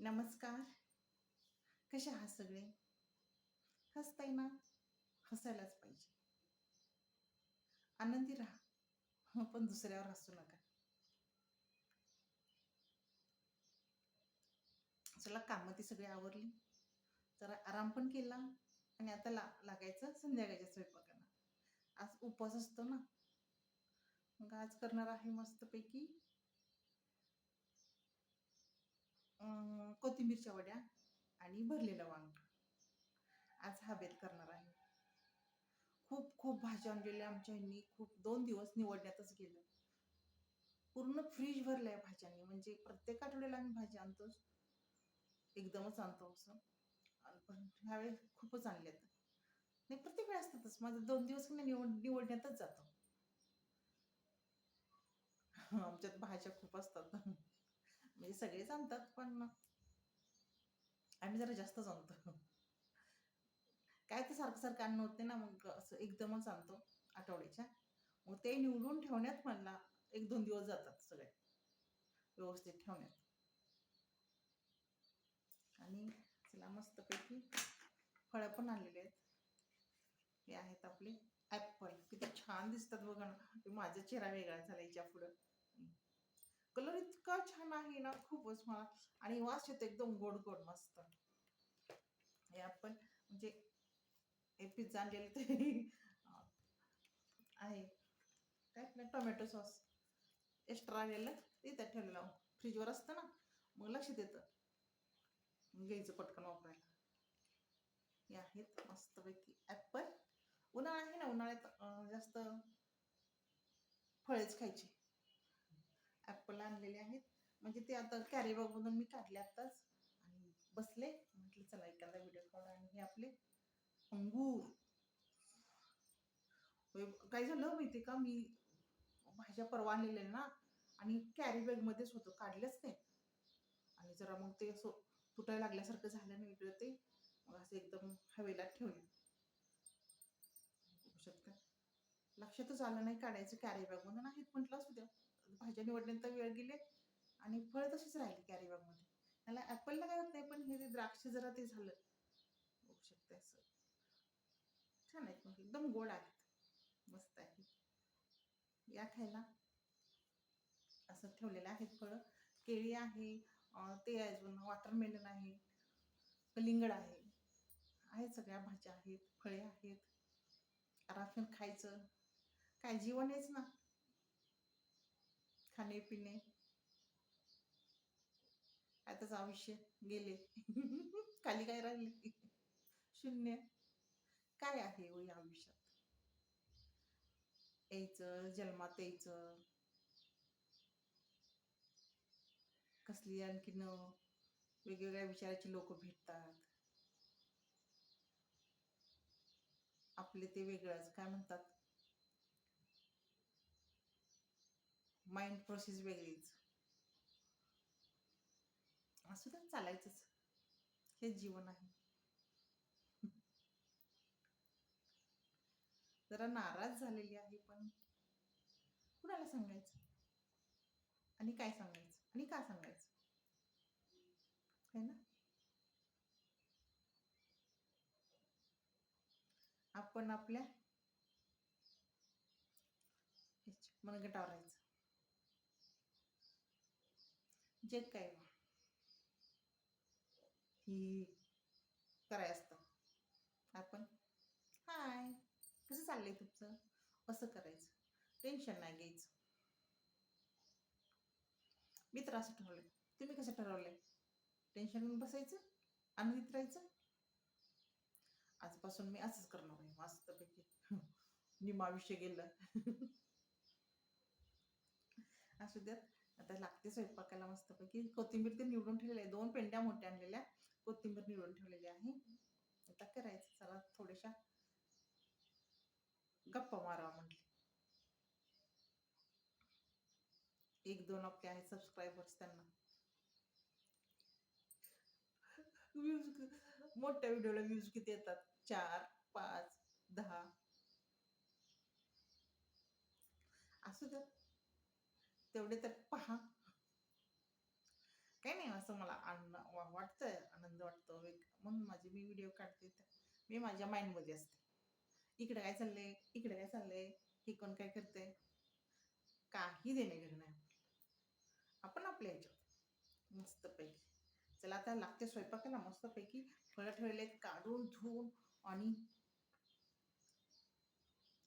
नमस्कार. कसे आहात सगळे? हसताय ना हसायलाच पाहिजे. आनंदी राहा. पण दुसऱ्यावर हसू नका. चला कामं ती सगळी आवरली. तर आराम पण केला आणि आता ला लागायचं संध्याकाळच्या स्वयंपाकांना आज उपवास असतो ना. मग आज करणार आहे मस्तपैकी कोथिंबीरच्या वड्या आणि भरलेलं वांग. आज हा बेत करणार आहे. खूप खूप भाज्या आणलेल्या आमच्या ह्यांनी. खूप दोन दिवस निवडण्यातच गेलं. पूर्ण फ्रीज भरलाय भाज्यांनी. म्हणजे प्रत्येक आठवड्याला आम्ही भाज्या आणतोच. एकदमच आणतो असं. पण ह्यावेळेस खूपच आणल्यात. नाही प्रत्येक वेळेस असतातच. माझं दोन दिवस की नाही निवड निवडण्यातच जातो. आमच्यात भाज्या खूप असतात. म्हणजे सगळे जमतात पण आम्ही जरा जास्त जमतो. काय ते सारखं सारखं अन्न होते ना मग असं एकदमच आणतो आठवड्याच्या. मग ते निवडून ठेवण्यात मला एक दोन दिवस जातात सगळे. व्यवस्थित ठेवण्यात. आणि चला मस्तपैकी फळं पण आलेले आहेत. हे आहेत आपले ॲपल. किती छान दिसतात बघा ना. माझा चेहरा वेगळा झाला याच्या पुढं. कलर इतका छान आहे ना खूपच मला. आणि वास येतो एकदम गोड गोड मस्त. हे आपण म्हणजे हे पिझ्झा आणलेलं ते आहे. काय नाही टोमॅटो सॉस एक्स्ट्रा आलेलं ते त्यात ठेवलेलं फ्रीजवर असतं ना. मग लक्षात येतं. घ्यायचं पटकन वापरायला. हे आहेत मस्तपैकी ॲपल उन्हाळा आहे ना उन्हाळ्यात जास्त फळेच खायची. ॲपल आणलेले आहेत. म्हणजे ते आता कॅरी बॅगमधून मी काढले आत्ताच. आणि बसले. म्हटलं चला एखादा व्हिडिओ काढा आणि हे आपले. अंगूर. काय झालं माहिती का? मी भाज्या परवा आणलेल्या ना? आणि कॅरी बॅगमध्येच होतं. काढलंच नाही. आणि जरा मग ते असं तुटायला लागल्यासारखं झालं नाही इकडं ते. मग असं एकदम हवेला ठेवले. शकता लक्षातच आलं नाही काढायचं कॅरी बॅगमधून आहेत म्हटलं असू द्या. भाज्या निवडण्यात वेळ गेले आणि फळ तशीच राहिली कॅरी बॅगमध्ये त्याला ॲपलला काय होत नाही पण हे जे द्राक्ष जरा ते झालं. बघू शकते असं. छान आहेत मग एकदम गोड आहेत. मस्त आहे. या खायला. असं ठेवलेलं आहेत फळं. केळी आहे ते अजून वॉटरमेलन आहे कलिंगड आहे. आहेत सगळ्या भाज्या आहेत फळे आहेत. आरामशीर खायचं. काय जीवन आहेच ना. खाणे पिणे आताच आयुष्य गेले. खाली काय राहिले? शून्य. काय आहे हो या आयुष्यात? यायचं जन्मात यायचं. कसली आणखीन वेगवेगळ्या विचाराचे लोक भेटतात. आपले ते वेगळंच. काय म्हणतात? माइंड प्रोसेस वेगळीच. असू तर चालायचंच. हे जीवन आहे. जरा नाराज झालेली आहे पण कुणाला सांगायचं? आणि काय सांगायचं? आणि का सांगायचं? है ना? आपण आपल्या मनगटावर राहायचं. जे काय हो? ही? कराय असतं. आपण? हाय. कसं चाललंय तुमचं? असं करायचं. टेन्शन नाही घ्यायचं. मी तर असं ठरवलं तुम्ही कसं ठरवलंय? टेन्शन घेऊन बसायचं आनंदित राहायचं? आजपासून मी असंच करणार आहे. मस्तपैकी. निम आयुष्य गेलं. असू द्यात. आता लागते स्वयंपाकाला मस्तपैकी. कोथिंबीर ते निवडून ठेवलेली आहे. दोन पेंड्या मोठ्या आणलेल्या. कोथिंबीर निवडून ठेवलेली आहे. आता करायचं. चला थोड्याशा गप्पा मारावा म्हटले. एक दोन आपले आहेत सबस्क्रायबर्स त्यांना. व्ह्यूज मोठ्या व्हिडिओला व्ह्यूज किती येतात? चार पाच दहा. असू द्या. तेवढे तर पहा. काही नाही असं मला आनंद वाटतं वाटतंय आनंद वाटतो. म्हणून माझे मी व्हिडिओ काढते मी माझ्या माइंडमध्ये असते. इकडे काय चाललंय? इकडे काय चाललंय? हे कोण काय करते काही देणे घेणं आपण आपल्या ह्याच्यात. मस्तपैकी. चला आता लागते स्वयंपाकाला मस्तपैकी फळं ठेवले काढून धुवून आणि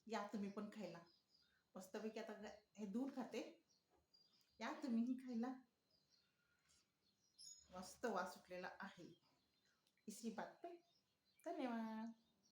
या तुम्ही पण खायला. मस्तपैकी आता हे दूर खाते. या तुम्हीही खायला. मस्त वास सुटलेला आहे. इसी बात पे. धन्यवाद.